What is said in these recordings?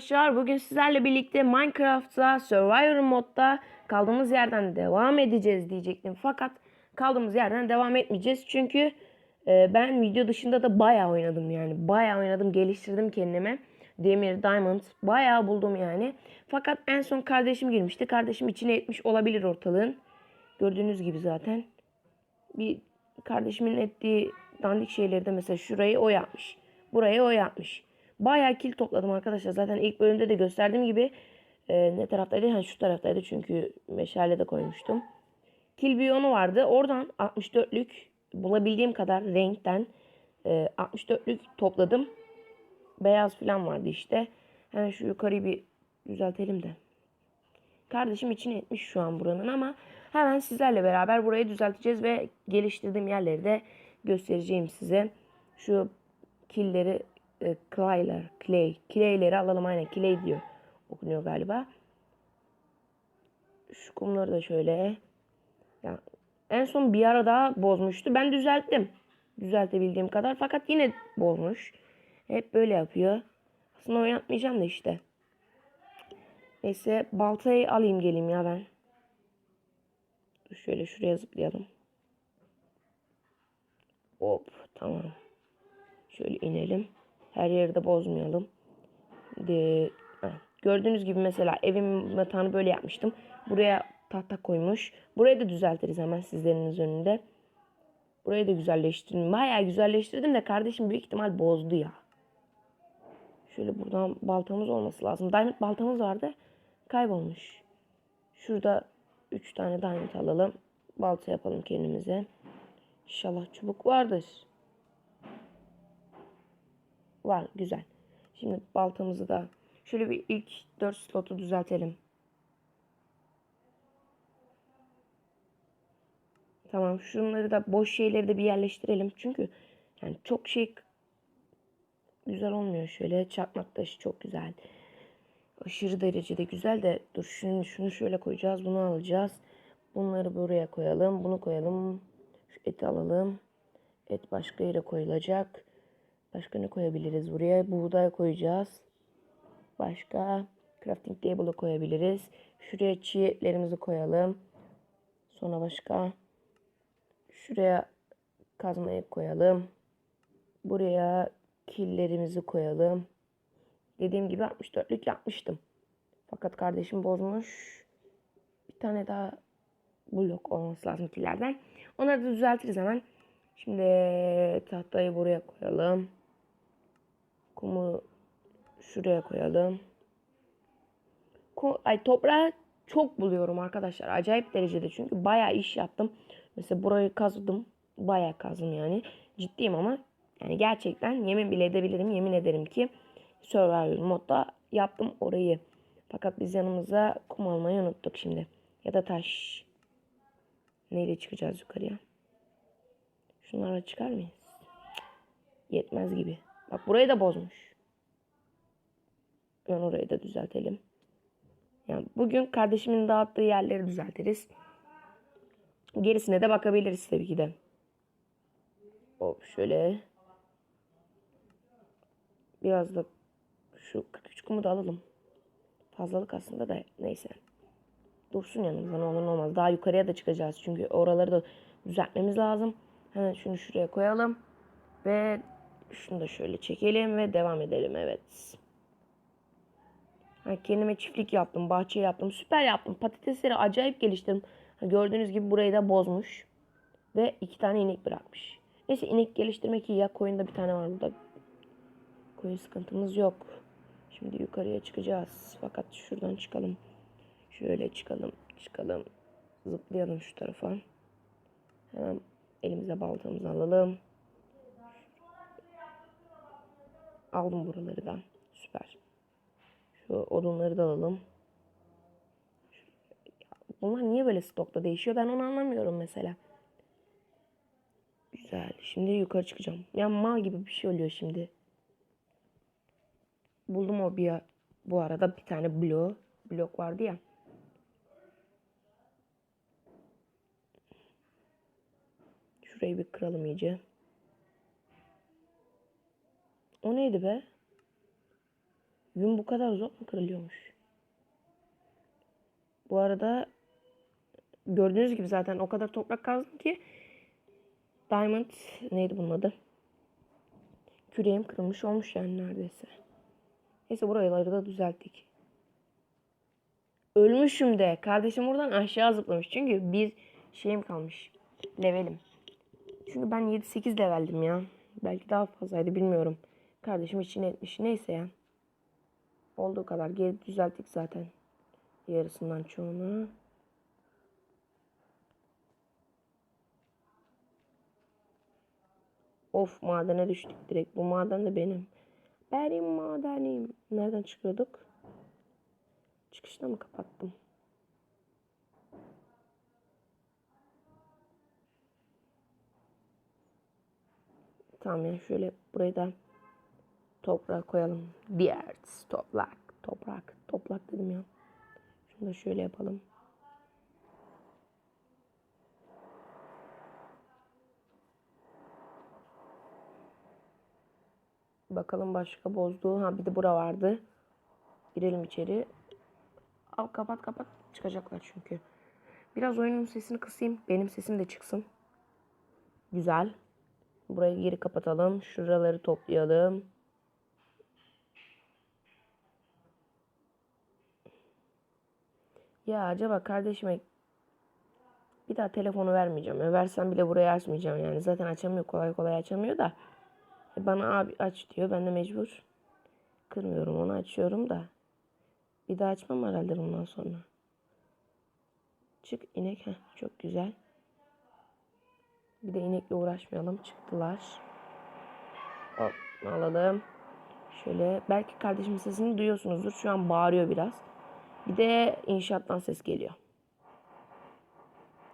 Arkadaşlar bugün sizlerle birlikte Minecraft'ta Survivor modda kaldığımız yerden devam edeceğiz diyecektim. Fakat kaldığımız yerden devam etmeyeceğiz. Çünkü e, ben video dışında da baya oynadım yani. baya oynadım geliştirdim kendime. Demir, diamond baya buldum yani. Fakat en son kardeşim girmişti. Kardeşim içine etmiş olabilir ortalığın. Gördüğünüz gibi zaten. Bir kardeşimin ettiği dandik şeyleri de mesela şurayı o yapmış. Burayı o yapmış. Bayağı kil topladım arkadaşlar. Zaten ilk bölümde de gösterdiğim gibi e, ne taraftaydı? Ha, şu taraftaydı çünkü meşale de koymuştum. Kil biyonu vardı. Oradan 64'lük bulabildiğim kadar renkten e, 64'lük topladım. Beyaz falan vardı işte. Hemen şu yukarıyı bir düzeltelim de. Kardeşim içine etmiş şu an buranın ama hemen sizlerle beraber burayı düzelteceğiz ve geliştirdiğim yerleri de göstereceğim size. Şu killeri e, clay'ler, clay, clay'leri alalım aynen clay diyor. Okunuyor galiba. Şu kumları da şöyle. Ya, en son bir ara daha bozmuştu. Ben düzelttim. Düzeltebildiğim kadar. Fakat yine bozmuş. Hep böyle yapıyor. Aslında oynatmayacağım da işte. Neyse baltayı alayım geleyim ya ben. Şöyle şuraya zıplayalım. Hop tamam. Şöyle inelim. Her yeri de bozmayalım. De, heh. gördüğünüz gibi mesela evim yatağını böyle yapmıştım. Buraya tahta koymuş. Burayı da düzeltiriz hemen sizlerin önünde. Burayı da güzelleştirdim. Bayağı güzelleştirdim de kardeşim büyük ihtimal bozdu ya. Şöyle buradan baltamız olması lazım. Diamond baltamız vardı. Kaybolmuş. Şurada 3 tane diamond alalım. Balta yapalım kendimize. İnşallah çubuk vardır. Var güzel. Şimdi baltamızı da şöyle bir ilk 4 slotu düzeltelim. Tamam şunları da boş şeyleri de bir yerleştirelim. Çünkü yani çok şey güzel olmuyor. Şöyle çakmak taşı çok güzel. Aşırı derecede güzel de dur şunu, şunu şöyle koyacağız. Bunu alacağız. Bunları buraya koyalım. Bunu koyalım. Şu eti alalım. Et başka yere koyulacak. Başka ne koyabiliriz buraya? Buğday koyacağız. Başka crafting table'ı koyabiliriz. Şuraya çiğ etlerimizi koyalım. Sonra başka şuraya kazmayı koyalım. Buraya killerimizi koyalım. Dediğim gibi 64'lük yapmıştım. Fakat kardeşim bozmuş. Bir tane daha blok olması lazım killerden. Onları da düzeltiriz hemen. Şimdi tahtayı buraya koyalım. Kumu şuraya koyalım. Ko Ay toprağı çok buluyorum arkadaşlar. Acayip derecede çünkü bayağı iş yaptım. Mesela burayı kazdım. Bayağı kazdım yani. Ciddiyim ama yani gerçekten yemin bile edebilirim. Yemin ederim ki Survivor modda yaptım orayı. Fakat biz yanımıza kum almayı unuttuk şimdi. Ya da taş. Neyle çıkacağız yukarıya? Şunlarla çıkar mıyız? Yetmez gibi. Bak burayı da bozmuş. Hemen orayı da düzeltelim. Yani bugün kardeşimin dağıttığı yerleri düzeltiriz. Gerisine de bakabiliriz tabii ki de. Hop şöyle. Biraz da şu 43 kumu da alalım. Fazlalık aslında da neyse. Dursun yanımızda ne olur ne olmaz. Daha yukarıya da çıkacağız. Çünkü oraları da düzeltmemiz lazım. Hemen şunu şuraya koyalım. Ve şunu da şöyle çekelim ve devam edelim. Evet. Ha, kendime çiftlik yaptım. Bahçe yaptım. Süper yaptım. Patatesleri acayip geliştirdim. Ha, gördüğünüz gibi burayı da bozmuş. Ve iki tane inek bırakmış. Neyse inek geliştirmek iyi ya. Koyunda bir tane var burada. Koyun sıkıntımız yok. Şimdi yukarıya çıkacağız. Fakat şuradan çıkalım. Şöyle çıkalım. Çıkalım. Zıplayalım şu tarafa. Hemen elimize baltamızı alalım. Aldım buraları da. Süper. Şu odunları da alalım. Bunlar niye böyle stokta değişiyor? Ben onu anlamıyorum mesela. Güzel. Şimdi yukarı çıkacağım. Ya mal gibi bir şey oluyor şimdi. Buldum o bir bu arada bir tane blok. Blok vardı ya. Şurayı bir kıralım iyice. O neydi be? Yün bu kadar zor mu kırılıyormuş? Bu arada gördüğünüz gibi zaten o kadar toprak kazdım ki Diamond neydi bunun adı? Küreğim kırılmış olmuş yani neredeyse. Neyse buraları da düzelttik. Ölmüşüm de. Kardeşim buradan aşağı zıplamış. Çünkü bir şeyim kalmış. Levelim. Çünkü ben 7-8 leveldim ya. Belki daha fazlaydı bilmiyorum. Kardeşim için etmiş. Neyse ya. Olduğu kadar geri düzelttik zaten. Yarısından çoğunu. Of madene düştük direkt. Bu maden de benim. Benim madenim. Nereden çıkıyorduk? Çıkışta mı kapattım? Tamam ya şöyle burayı da toprağa koyalım. Dirt, toprak, toprak, toprak dedim ya. Şunu da şöyle yapalım. Bakalım başka bozduğu. Ha bir de bura vardı. Girelim içeri. Al kapat kapat. Çıkacaklar çünkü. Biraz oyunun sesini kısayım. Benim sesim de çıksın. Güzel. Burayı geri kapatalım. Şuraları toplayalım. Ya acaba kardeşime bir daha telefonu vermeyeceğim. Versem bile burayı açmayacağım yani. Zaten açamıyor. Kolay kolay açamıyor da. E bana abi aç diyor. Ben de mecbur. Kırmıyorum onu açıyorum da. Bir daha açmam herhalde bundan sonra. Çık inek. Heh, çok güzel. Bir de inekle uğraşmayalım. Çıktılar. Hop alalım. Şöyle belki kardeşimin sesini duyuyorsunuzdur. Şu an bağırıyor biraz. Bir de inşaattan ses geliyor.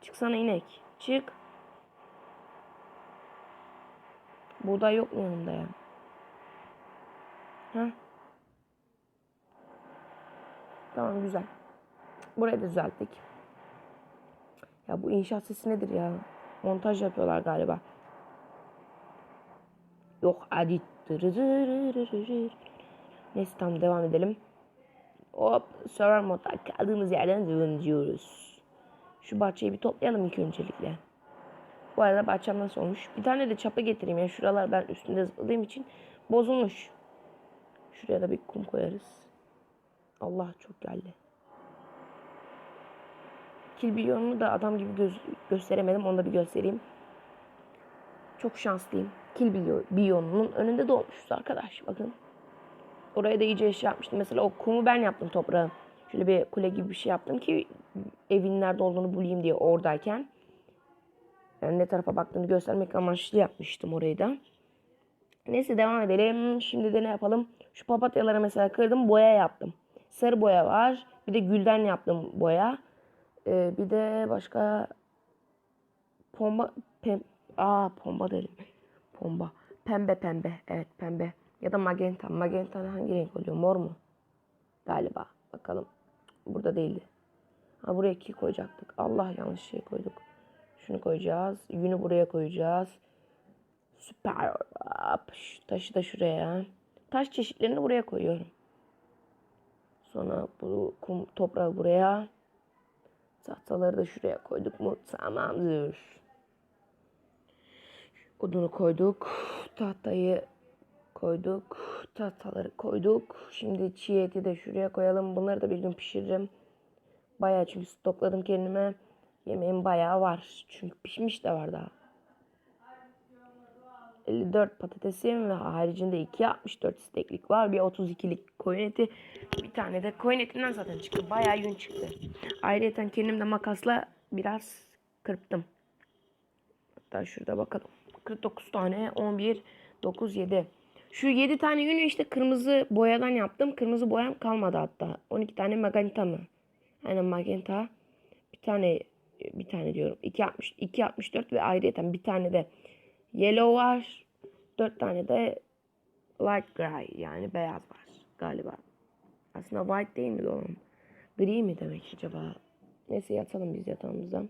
Çıksana inek. Çık. Buğday yok mu yanımda ya? Ha? Tamam güzel. Burayı da düzelttik. Ya bu inşaat sesi nedir ya? Montaj yapıyorlar galiba. Yok hadi. Neyse tamam devam edelim. Hop server modda kaldığımız yerden ediyoruz. Şu bahçeyi bir toplayalım ilk öncelikle. Bu arada bahçem nasıl olmuş? Bir tane de çapa getireyim ya. Şuralar ben üstünde zıpladığım için bozulmuş. Şuraya da bir kum koyarız. Allah çok geldi. Kill Billion'u da adam gibi göz gösteremedim. Onu da bir göstereyim. Çok şanslıyım. Kill Billion'un önünde doğmuşuz arkadaş. Bakın. Oraya da iyice şey yapmıştım. Mesela o kumu ben yaptım toprağı. Şöyle bir kule gibi bir şey yaptım ki evin nerede olduğunu bulayım diye oradayken. Yani ne tarafa baktığını göstermek amaçlı yapmıştım orayı da. Neyse devam edelim. Şimdi de ne yapalım? Şu papatyaları mesela kırdım boya yaptım. Sarı boya var. Bir de gülden yaptım boya. Ee, bir de başka pomba pem aa pomba dedim. Pomba. Pembe pembe. Evet pembe. Ya da magenta. Magenta hangi renk oluyor? Mor mu? Galiba. Bakalım. Burada değildi. Ha buraya iki koyacaktık. Allah yanlış şey koyduk. Şunu koyacağız. Yünü buraya koyacağız. Süper. Şu taşı da şuraya. Taş çeşitlerini buraya koyuyorum. Sonra bu kum toprağı buraya. Tahtaları da şuraya koyduk mu? Tamamdır. Odunu koyduk. Tahtayı koyduk. Tahtaları koyduk. Şimdi çiğ eti de şuraya koyalım. Bunları da bir gün pişiririm. Bayağı çünkü stokladım kendime. Yemeğim bayağı var. Çünkü pişmiş de var daha. 54 patatesim ve haricinde 2 64 steklik var. Bir 32'lik koyun eti. Bir tane de koyun etinden zaten çıktı. Bayağı yün çıktı. Ayrıca kendim de makasla biraz kırptım. Hatta şurada bakalım. 49 tane 11 9 7. Şu 7 tane yünü işte kırmızı boyadan yaptım. Kırmızı boyam kalmadı hatta. 12 tane magenta mı? Aynen magenta. Bir tane bir tane diyorum. 2.60 2.64 ve ayrıca bir tane de yellow var. 4 tane de light gray yani beyaz var galiba. Aslında white değil mi oğlum? Gri mi demek acaba? Neyse yatalım biz yatağımızdan.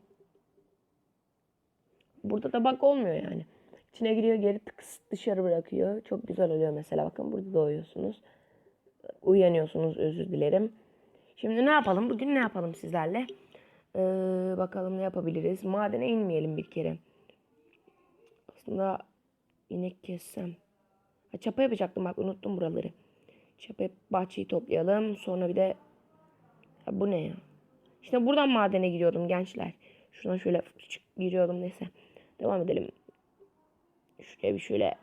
Burada da bak olmuyor yani. İçine giriyor geri tıkıs dışarı bırakıyor. Çok güzel oluyor mesela. Bakın burada doğuyorsunuz. uyanıyorsunuz özür dilerim. Şimdi ne yapalım? Bugün ne yapalım sizlerle? Ee, bakalım ne yapabiliriz? Madene inmeyelim bir kere. Aslında inek kessem. Ha, çapa yapacaktım bak unuttum buraları. Çapa bahçeyi toplayalım. Sonra bir de ya bu ne ya? İşte buradan madene giriyordum gençler. Şuradan şöyle küçük giriyordum neyse. Devam edelim. Şuraya bir şöyle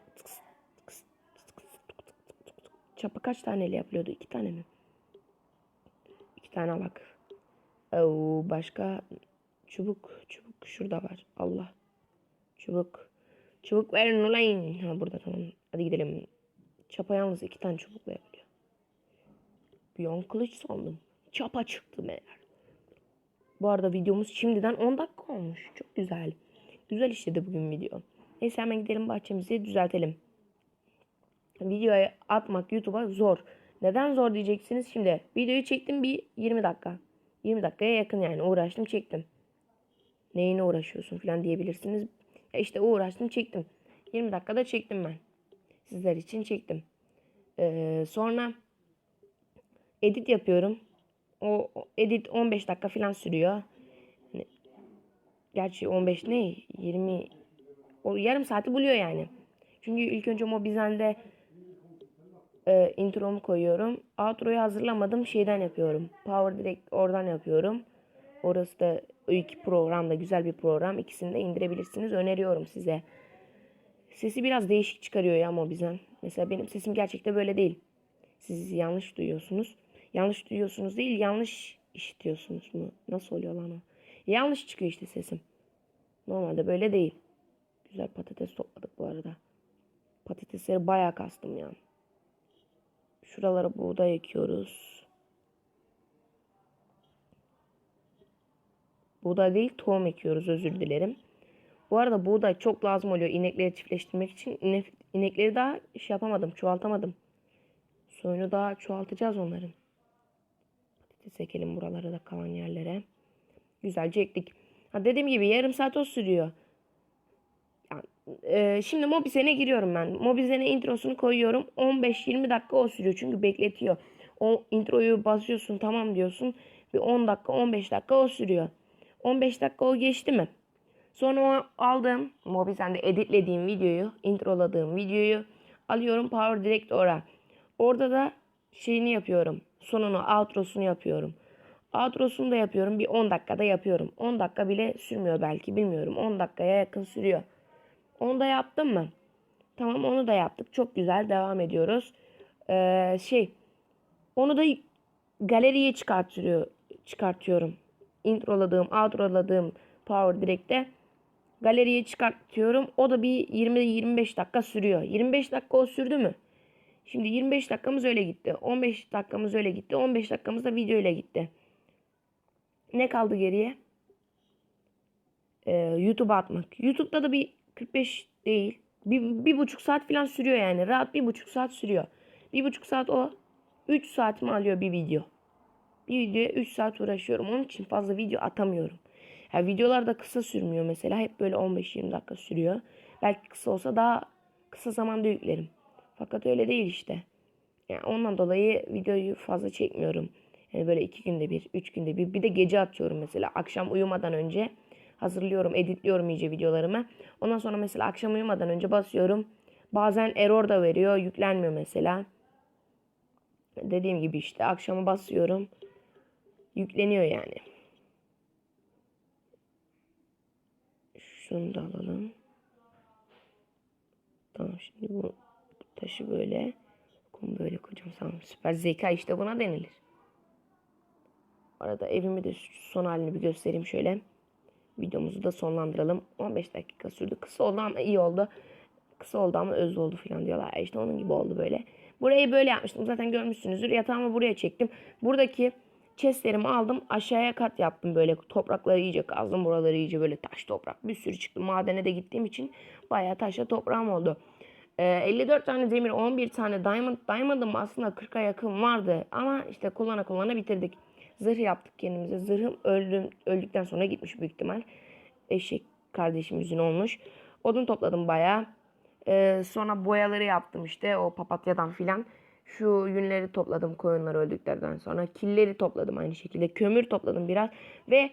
Çapa kaç taneyle yapılıyordu? İki tane mi? İki tane bak. Oo, başka çubuk. Çubuk şurada var. Allah. Çubuk. Çubuk verin ulan. Ha burada tamam. Hadi gidelim. Çapa yalnız iki tane çubukla yapılıyor. Bir an kılıç sandım. Çapa çıktı meğer. Bu arada videomuz şimdiden 10 dakika olmuş. Çok güzel. Güzel işledi bugün video. Neyse hemen gidelim bahçemizi düzeltelim. Videoyu atmak YouTube'a zor. Neden zor diyeceksiniz şimdi. Videoyu çektim bir 20 dakika. 20 dakikaya yakın yani uğraştım çektim. Neyine uğraşıyorsun falan diyebilirsiniz. Ya işte uğraştım çektim. 20 dakikada çektim ben. Sizler için çektim. Ee, sonra edit yapıyorum. O edit 15 dakika falan sürüyor. Hani, gerçi 15 ne? 20 o yarım saati buluyor yani. Çünkü ilk önce Mobizen'de e, intromu koyuyorum. Outro'yu hazırlamadım. Şeyden yapıyorum. Power direkt oradan yapıyorum. Orası da iki program da güzel bir program. İkisini de indirebilirsiniz. Öneriyorum size. Sesi biraz değişik çıkarıyor ya Mobizen. Mesela benim sesim gerçekten böyle değil. Siz yanlış duyuyorsunuz. Yanlış duyuyorsunuz değil, yanlış işitiyorsunuz mu? Nasıl oluyor lan o? Yanlış çıkıyor işte sesim. Normalde böyle değil. Güzel patates topladık bu arada. Patatesleri bayağı kastım ya. Şuralara buğday ekiyoruz. Buğday değil tohum ekiyoruz özür dilerim. Bu arada buğday çok lazım oluyor inekleri çiftleştirmek için. İnek, inekleri daha şey yapamadım çoğaltamadım. Soyunu daha çoğaltacağız onların. Patates ekelim buralara da kalan yerlere. Güzelce ektik. Ha, dediğim gibi yarım saat o sürüyor. E, şimdi Mobizen'e giriyorum ben. Mobizen'e introsunu koyuyorum. 15-20 dakika o sürüyor çünkü bekletiyor. O introyu basıyorsun tamam diyorsun. Bir 10 dakika 15 dakika o sürüyor. 15 dakika o geçti mi? Sonra o aldığım Mobizen'de editlediğim videoyu, introladığım videoyu alıyorum Power Director'a. Orada da şeyini yapıyorum. Sonunu, outro'sunu yapıyorum. Outro'sunu da yapıyorum. Bir 10 dakikada yapıyorum. 10 dakika bile sürmüyor belki bilmiyorum. 10 dakikaya yakın sürüyor. Onu da yaptım mı? Tamam onu da yaptık. Çok güzel devam ediyoruz. Ee, şey onu da galeriye çıkartıyor, çıkartıyorum. Introladığım, outroladığım Power Direct'te galeriye çıkartıyorum. O da bir 20-25 dakika sürüyor. 25 dakika o sürdü mü? Şimdi 25 dakikamız öyle gitti. 15 dakikamız öyle gitti. 15 dakikamız da video ile gitti. Ne kaldı geriye? Ee, YouTube'a atmak. YouTube'da da bir 45 değil. Bir, bir buçuk saat falan sürüyor yani. Rahat bir buçuk saat sürüyor. Bir buçuk saat o. 3 saatimi alıyor bir video. Bir videoya 3 saat uğraşıyorum. Onun için fazla video atamıyorum. Yani videolar da kısa sürmüyor mesela. Hep böyle 15-20 dakika sürüyor. Belki kısa olsa daha kısa zamanda yüklerim. Fakat öyle değil işte. Yani ondan dolayı videoyu fazla çekmiyorum. Yani böyle iki günde bir, üç günde bir. Bir de gece atıyorum mesela. Akşam uyumadan önce hazırlıyorum, editliyorum iyice videolarımı. Ondan sonra mesela akşam uyumadan önce basıyorum. Bazen error da veriyor, yüklenmiyor mesela. Dediğim gibi işte akşamı basıyorum. Yükleniyor yani. Şunu da alalım. Tamam şimdi bu taşı böyle kum böyle koyacağım. Tamam süper zeka işte buna denilir. Arada evimi de son halini bir göstereyim şöyle. Videomuzu da sonlandıralım. 15 dakika sürdü. Kısa oldu ama iyi oldu. Kısa oldu ama öz oldu falan diyorlar. İşte onun gibi oldu böyle. Burayı böyle yapmıştım. Zaten görmüşsünüzdür. Yatağımı buraya çektim. Buradaki chestlerimi aldım. Aşağıya kat yaptım böyle. Toprakları iyice kazdım. Buraları iyice böyle taş toprak. Bir sürü çıktı. Madene de gittiğim için bayağı taşla toprağım oldu. Ee, 54 tane demir, 11 tane diamond. Diamond'ım aslında 40'a yakın vardı. Ama işte kullana kullana bitirdik. Zırh yaptık kendimize. Zırhım öldüm, öldükten sonra gitmiş büyük ihtimal. Eşek kardeşimizin olmuş. Odun topladım bayağı. Ee, sonra boyaları yaptım işte o papatyadan filan. Şu yünleri topladım koyunlar öldüklerden sonra. Killeri topladım aynı şekilde. Kömür topladım biraz. Ve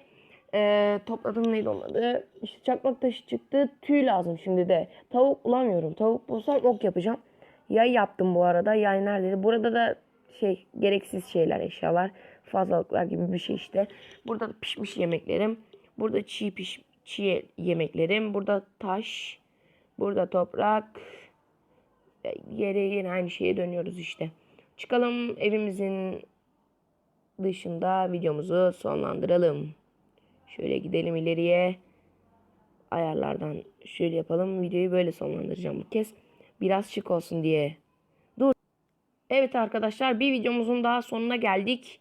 e, topladım neydi onun? İşte çakmak taşı çıktı. Tüy lazım şimdi de. Tavuk bulamıyorum. Tavuk bulsam ok yapacağım. Yay yaptım bu arada. Yay neredeydi? Burada da şey gereksiz şeyler eşyalar. Fazlalıklar gibi bir şey işte. Burada da pişmiş yemeklerim. Burada çiğ piş çiğ yemeklerim. Burada taş. Burada toprak. Yere yine aynı şeye dönüyoruz işte. Çıkalım evimizin dışında videomuzu sonlandıralım. Şöyle gidelim ileriye. Ayarlardan şöyle yapalım. Videoyu böyle sonlandıracağım bu kez. Biraz şık olsun diye. Dur. Evet arkadaşlar bir videomuzun daha sonuna geldik.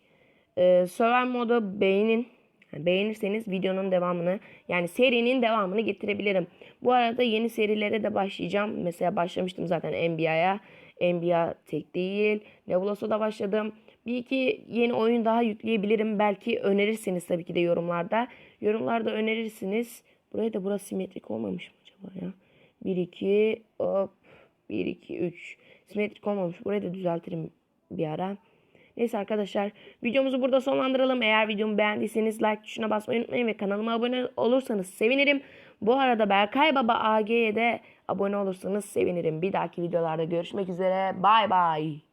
Ee, Survival modu beğenin. Beğenirseniz videonun devamını yani serinin devamını getirebilirim. Bu arada yeni serilere de başlayacağım. Mesela başlamıştım zaten NBA'ya. NBA tek değil. Nebulos'a da başladım. Bir iki yeni oyun daha yükleyebilirim. Belki önerirsiniz tabii ki de yorumlarda. Yorumlarda önerirsiniz. Buraya da burası simetrik olmamış mı acaba ya? 1 2 hop 1 2 3 simetrik olmamış. Burayı da düzeltirim bir ara. Neyse arkadaşlar videomuzu burada sonlandıralım. Eğer videomu beğendiyseniz like tuşuna basmayı unutmayın ve kanalıma abone olursanız sevinirim. Bu arada Berkay Baba AG'ye de abone olursanız sevinirim. Bir dahaki videolarda görüşmek üzere. Bay bay.